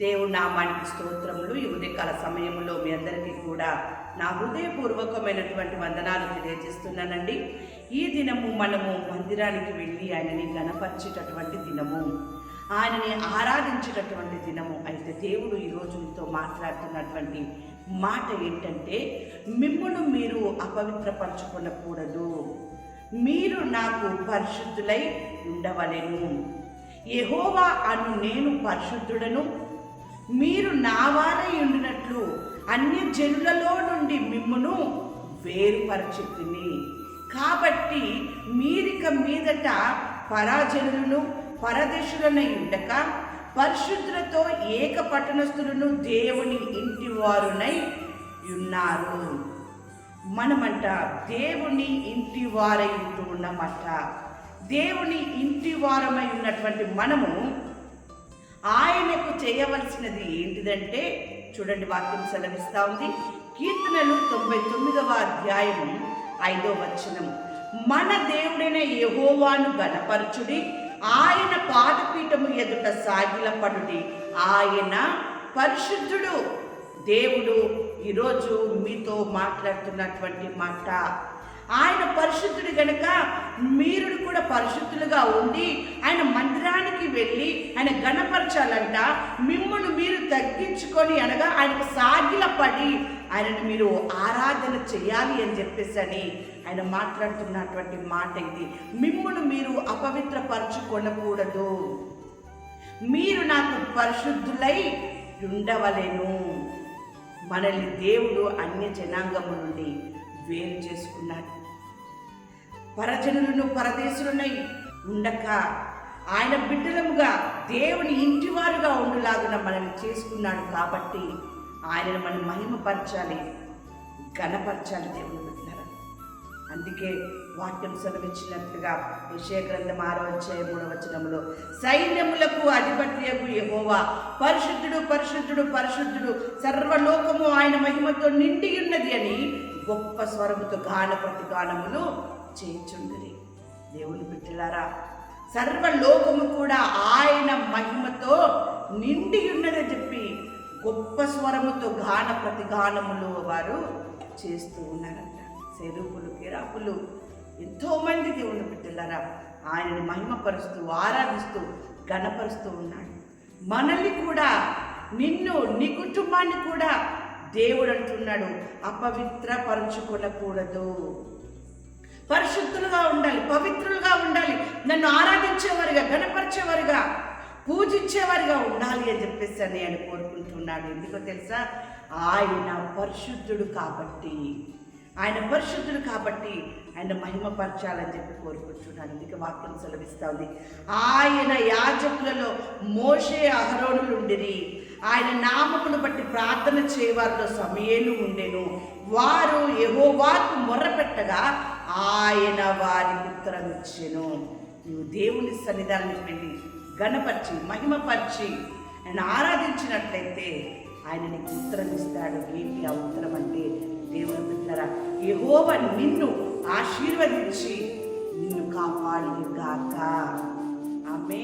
దేవుడు నామానికి స్తోత్రములు. ఈ ఉదయకాల సమయంలో మీ అందరికీ కూడా నా హృదయపూర్వకమైనటువంటి వందనాలు తెలియజేస్తున్నానండి. ఈ దినము మనము మందిరానికి వెళ్ళి ఆయనని గణపరిచేటటువంటి దినము. ఆయనని ఆరాధించేటటువంటి దినము. అయితే దేవుడు ఈరోజు మీతో మాట్లాడుతున్నటువంటి మాట ఏంటంటే మిమ్మల్ని మీరు అపవిత్రపరచుకొనకూడదు. మీరు నాకు పరిశుద్ధులై ఉండవలెను. యెహోవా అను నేను పరిశుద్ధుడను మీరు నా వారై ఉండినట్లు అన్య జనులలో నుండి మిమ్మును వేరుపరచుతుని. కాబట్టి మీరిక మీదట పరాజనులను పరదేశులనై ఉండక పరిశుద్ధులతో ఏక పట్టణస్థులను దేవుని ఇంటి వారునై ఉన్నారు. మనమంట దేవుని ఇంటి వారై ఉంటూ ఉన్నామట. దేవుని ఇంటి వారమై ఉన్నటువంటి మనము ఆయనకు చేయవలసినది ఏంటిదంటే చూడండి వాక్యం సెలవిస్తా ఉంది. కీర్తనలు తొంభై తొమ్మిదవ అధ్యాయం ఐదో వచనం మన దేవుడైన యహోవాను గణపరచుడి ఆయన పాదపీఠము ఎదుట సాగిలపడుడి. ఆయన పరిశుద్ధుడు దేవుడు. ఈరోజు మీతో మాట్లాడుతున్నటువంటి మాట ఆయన పరిశుద్ధుడు గనుక మీరు కూడా పరిశుద్ధులుగా ఉండి ఆయన మందిరానికి వెళ్ళి ఆయన గణపరచాలంట మిమ్మల్ని మీరు తగ్గించుకొని అనగా ఆయనకు సాగిలపడి ఆయనను మీరు ఆరాధన చేయాలి అని చెప్పేసి అని ఆయన మాట్లాడుతున్నటువంటి మాట ఇది. మిమ్మల్ని మీరు అపవిత్రపరచుకొనకూడదు. మీరు నాకు పరిశుద్ధులై ఉండవలేను. మనల్ని దేవుడు అన్య జనాంగము నుండి వేరు చేసుకున్నాడు. పరజనులను పరదేశులనై ఉండక. ఆయన బిడ్డలముగా దేవుని ఇంటివారుగా ఉండులాగున మనల్ని చేసుకున్నాడు కాబట్టి ఆయనను మనం మహిమపరచాలి ఘనపరచాలి దేవుని బిడ్డ అందుకే వాక్యం సెలవిచ్చినట్లుగా విషయగ్రంథం ఆరో అధ్యాయ మూడవ వచనంలో సైన్యములకు అధిపత్యకు యెహోవా పరిశుద్ధుడు పరిశుద్ధుడు పరిశుద్ధుడు సర్వలోకము ఆయన మహిమతో నిండి ఉన్నది అని గొప్ప స్వరముతో గాన ప్రతిగానములు చేయుచుండరి దేవుని బిడ్డలారా సర్వలోకము కూడా ఆయన మహిమతో నిండి ఉన్నదని చెప్పి గొప్ప స్వరముతో గాన ప్రతిగానములు వారు చేస్తూ ఉన్నారంట. సెరుపులు కిరాపులు ఎంతోమంది దేవుని బిడ్డలారా ఆయనని మహిమపరుస్తూ ఆరాధిస్తూ గణపరుస్తూ ఉన్నాడు మనల్ని కూడా నిన్ను నీ కుటుంబాన్ని కూడా దేవుడు అంటున్నాడు. అపవిత్రపరచుకొనకూడదు. పరిశుద్ధులుగా ఉండాలి పవిత్రులుగా ఉండాలి. నన్ను ఆరాధించేవారుగా గణపరిచేవారుగా పూజించేవారుగా ఉండాలి అని చెప్పేసి అని ఆయన కోరుకుంటున్నాడు. ఎందుకో తెలుసా? ఆయన పరిశుద్ధుడు కాబట్టి ఆయన పరిశుద్ధుడు కాబట్టి ఆయన మహిమపరచాలని చెప్పి కోరుకుంటున్నాను అందుకే వాక్యం సెలవిస్తా ఉంది. ఆయన యాజకులలో మోషే అహరోనులు ఉండిరి. ఆయన నామమును బట్టి ప్రార్థన చేయవారిలో సమయేలు ఉండెను. వారు యెహోవాకు మొర్రపెట్టగా ఆయన వారి ఉత్తరం ఇచ్చెను. నువ్వు దేవుని సన్నిధానం వెళ్ళి గణపరిచి మహిమపరిచి ఆయన ఆరాధించినట్లయితే ఆయన నీకు ఉత్తరం ఇస్తాడు. ఏంటి ఆ ఉత్తరం అంటే దేవుని బిడ్డరా యహోవ నిన్ను ఆశీర్వదించి నిన్ను కాపాడి గాక ఆమె